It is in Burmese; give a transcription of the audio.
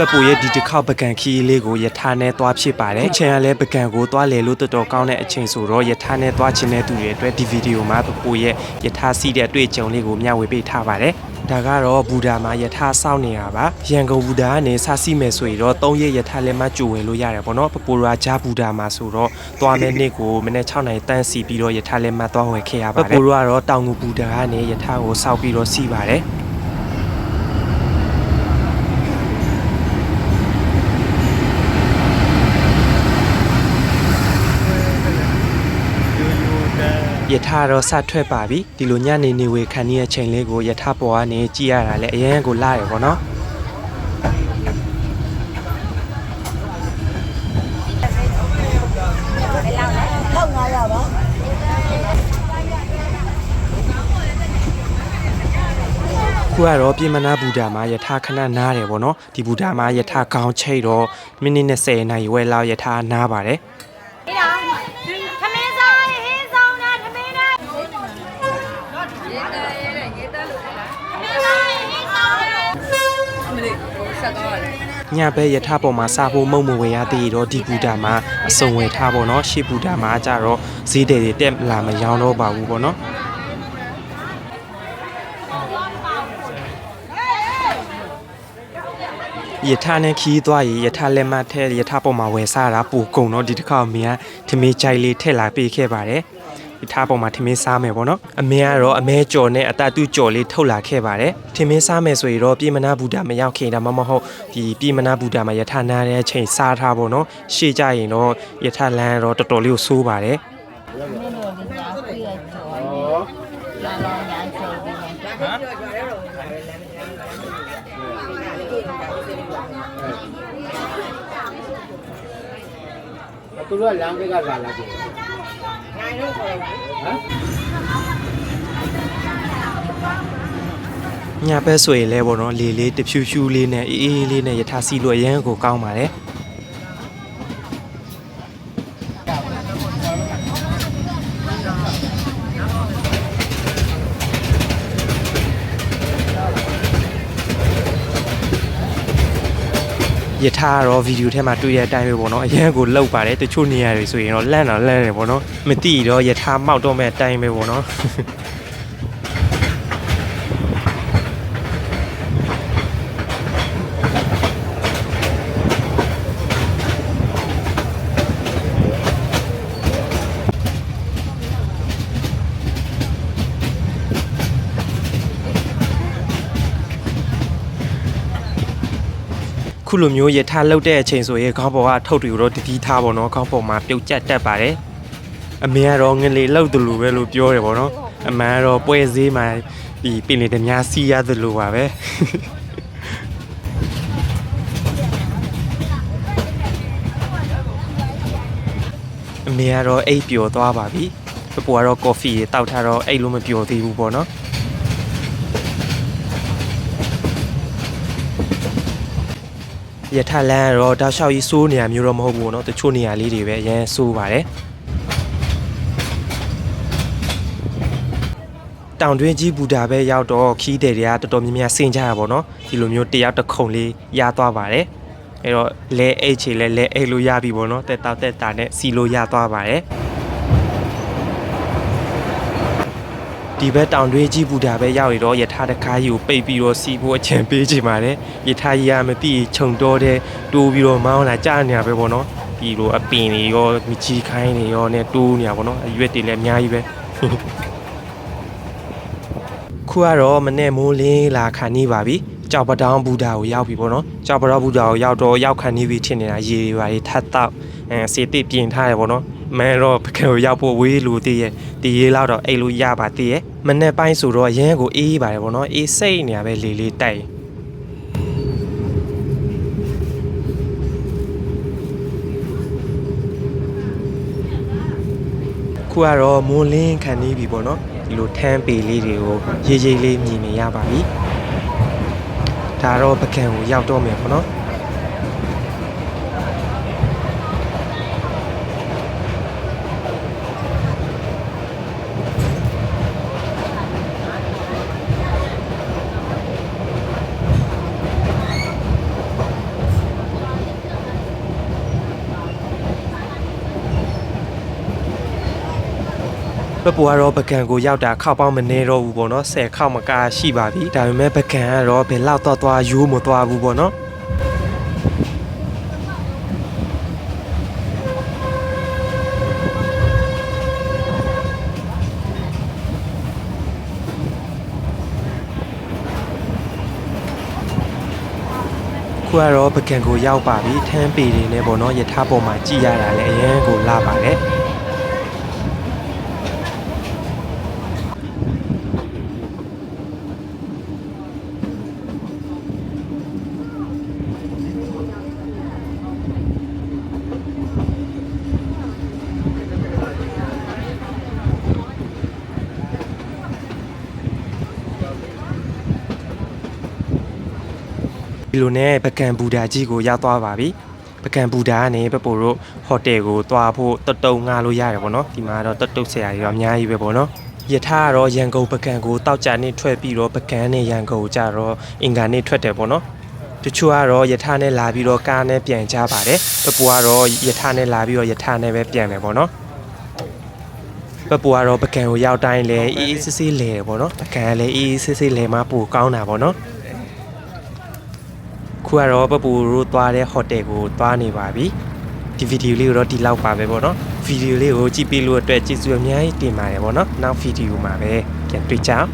ပပူရဲ့ဒီတစ်ခေါက်ပကံခီးလေးကိုယထာနဲ့သွားဖြစ်ပါတယ်အချိန်ကလည်းပကံကိုသွားလေလို့တော်တော်ကောင်းတဲ့အချိန်ဆိုတော့ယထာနဲ့သွားခြင်းတဲ့သူတွေအတွက်ဒီဗီဒီယိုမှာပပူရဲ့ယထာစီးတဲ့အတွေ့အကြုံလေးကိုမျှဝေပေးထားပါတယ်ဒါကတော့ဘူဒါမှာယထာစောင့်နေတာပါရန်ကုန်ဘူဒါကနေစစီမယ်ဆိုရင်တော့၃ရက်ယထာလည်းမကြိုဝင်လို့ရတယ်ပေါ့နော်ပပူရာဂျာဘူဒါမှာဆိုတော့သွားမယ့်နေ့ကိုမနေ့6နိုင်တန်းစီပြီးတော့ယထာလည်းမသွားဝင်ခဲ့ရပါတယ်ပပူရာကတော့တောင်ငူဘူဒါကနေယထာကိုစောက်ပြီးတော့စီးပါတယ် ယထာတော့စထွက်ပါပြီဒီလိုညနေနေဝေခံနေတဲ့အချိန်လေးကိုယထာပေါ်ကနေကြည့်ရတာလည်းအရင်ကိုလာရပေါ့နော်လောက်900ပါခုကတော့ပြင်မနာဘူဒါမှာယထာခဏနားတယ်ပေါ့နော်ဒီဘူဒါမှာယထာကောင်းချိတ်တော့မိနစ်20နာရီဝယ်လောက်ယထာနားပါတယ် ညဘက်ယထာပေါ်မှာစားဖို့မုံမဝယ်ရသေးတော့ဒီဘူဒါမှာအစုံဝယ်ထားပေါ့နော်ရှေ့ဘူဒါမှာကြတော့ဈေးတယ်တွေတက်လာမရောင်းတော့ပါဘူးပေါ့နော်ယထာနဲ့ခီးသွားရင်ယထာလက်မထဲယထာပေါ်မှာဝယ်စားတာပူကုန်တော့ဒီတစ်ခါအမေကထမင်းကြိုက်လေးထည့်လာပေးခဲ့ပါတယ် ယထာပေါ်မှာထမင်းစားမယ်ပေါ့နော်အမေကတော့အမဲကြော်နဲ့အတတူကြော်လေးထုတ်လာခဲ့ပါတယ်ထမင်းစားမယ်ဆိုရင်တော့ပြည်မနာဘူတာမရောက်ခင်ဒါမှမဟုတ်ဒီပြည်မနာဘူတာမှာယထာနာတဲ့အချိန်စားထားပေါ့နော်ရှေ့ကြရင်တော့ယထာလန်းတော့တော်တော်လေးကိုစိုးပါတယ်မင်းတို့ဒီညာပြည့်ကျော်နေလာလာညာကျော်ပြီးနေသူတို့က လမ်းဘက်ကလာလာကြတယ်ဟမ်ညဘက်ဆိုရင်လဲပေါ့နော်လေလေးတဖြူဖြူလေးနဲ့အေးအေးလေးနဲ့ယထာစီလို့အရန်ကိုကောင်းပါတယ် ယထာကတော့ဗီဒီယိုထဲမှာတွေ့ရတဲ့အတိုင်းပဲပေါ့နော်အရန်ကိုလှုပ်ပါတယ်တချို့နေရာတွေဆိုရင်တော့လန့်တာလန့်တယ်ပေါ့နော်မတိတော့ယထာမောက်တော့မဲ့အတိုင်းပဲပေါ့နော် ခုလိုမျိုးရထားလှုပ်တဲ့အချိန်ဆိုရင်ခေါင်းပေါ်ကထုတ်တွေကိုတော့တတိထားပေါ့နော်ခေါင်းပေါ်မှာပြုတ်ကျက်တက်ပါတယ်အမေကတော့ငလေလှုပ်တယ်လို့ပဲလို့ပြောတယ်ပေါ့နော်အမှန်ကတော့ပွဲစည်းမှာဒီပင်လေတများစီးရတယ်လို့ပါပဲအမေကတော့အိတ်ပျော်သွားပါပြီပပူကတော့ကော်ဖီတောက်ထားတော့အိတ်လို့မပျော်သေးဘူးပေါ့နော် ရထလန်ကတော့တောက်လျှောက်ကြီးစိုးနေရမျိုးတော့မဟုတ်ဘူးပေါ့နော်တချို့နေရာလေးတွေပဲအရင်စိုးပါတယ်တောင်တွင်းကြီးဘူတာပဲရောက်တော့ခီးတယ်တွေကတော်တော်များများဆင်ကြရပါတော့ဒီလိုမျိုးတယောက်တစ်ခုံလေးရသွားပါတယ်အဲ့တော့လဲအိတ်ချေလဲလဲအိတ်လို့ရပြီပေါ့နော်တက်တောက်တက်တာနဲ့စီလို့ရသွားပါတယ် ဒီဘက်တောင်တွင်းကြီးဘူတာပဲရောက်ရတော့ယထာတကားကြီးကိုပိတ်ပြီးတော့စီးဖို့အချင်ပေးချင်ပါတယ်ယထာကြီးကမသိခြုံတော့တဲ့တိုးပြီးတော့မောင်းလာကြာနေရပဲပေါ့နော်ဒီလိုအပင်တွေရောမြကြီးခိုင်းတွေရောနဲ့တိုးနေရပါတော့အရွက်တွေလည်းအများကြီးပဲခုကတော့မနေ့မိုးလင်းလာခံနေပါပြီ ကြောက်ပတောင်းဘူတာကိုရောက်ပြီပေါ့နော်ကြောက်ပတောင်းဘူတာကိုရောက်တော့ရောက်ခံနေပြီထင်နေတာရေတွေပါလေထတ်တော့အဲစေတိပြင်ထားရပေါ့နော်မန်တော့ပကံကိုရောက်ဖို့ဝေးလို့တည်ရဲ့ဒီရေးလောက်တော့အိတ်လို့ရပါတည်ရဲ့မနေ့ပိုင်းဆိုတော့အရန်ကိုအေးပါတယ်ပေါ့နော်အေးစိတ်နေရပဲလေလေးတိုက်ခုကတော့မိုးလင်းခံနေပြီပေါ့နော်ဒီလိုထမ်းပေလေးတွေကိုရေးရေးလေးမြင်နေရပါပြီ ဒါတော့ပကံကိုရောက်တော့မယ်ပေါ့နော် ပူကတော့ပကံကိုရောက်တာခောက်ပေါင်းမနေတော့ဘူးပေါ့နော်10ခောက်မကရှိပါပြီဒါပေမဲ့ပကံကတော့ဘယ်လောက်တော့သွားယူမသွားဘူးပေါ့နော်ခုကတော့ပကံကိုရောက်ပါပြီထမ်းပေတွေနဲ့ပေါ့နော်ယထာပေါ်မှာကြည်ရတာလည်းအရင်ကိုလာပါတယ် ဒီလိုနဲ့ပကံဘူတာကြီးကိုရောက်သွားပါပြီပကံဘူတာကနေပပိုတို့ဟိုတယ်ကိုသွားဖို့တတုံငှားလို့ရတယ်ပေါ့နော်ဒီမှာတော့တတုတ်ဆရာကြီးတော့အများကြီးပဲပေါ့နော်ယထာကတော့ရန်ကုန်ပကံကိုတောက်ကြနေထွက်ပြီးတော့ပကံနဲ့ရန်ကုန်ကိုကြတော့အင်္ဂါနေ့ထွက်တယ်ပေါ့နော်တချို့ကတော့ယထာနဲ့လာပြီးတော့ကားနဲ့ပြန်ကြပါတယ်ပပူကတော့ယထာနဲ့လာပြီးတော့ယထာနဲ့ပဲပြန်မယ်ပေါ့နော်ပပူကတော့ပကံကိုရောက်တိုင်းလဲအေးအေးဆေးဆေးလဲပေါ့နော်ပကံကလည်းအေးအေးဆေးဆေးလဲမှပိုကောင်းတာပေါ့နော် ခုကတော့ပပူတို့သွားတဲ့ဟိုတယ်ကိုသွားနေပါပြီဒီဗီဒီယိုလေးကိုတော့ဒီလောက်ပါပဲပေါ့နော်ဗီဒီယိုလေးကိုကြည့်ပြီးလို့အတွက်ကျေးဇူးအများကြီးတင်ပါတယ်ပေါ့နော်နောက်ဗီဒီယိုမှာပဲပြန်တွေ့ကြအောင်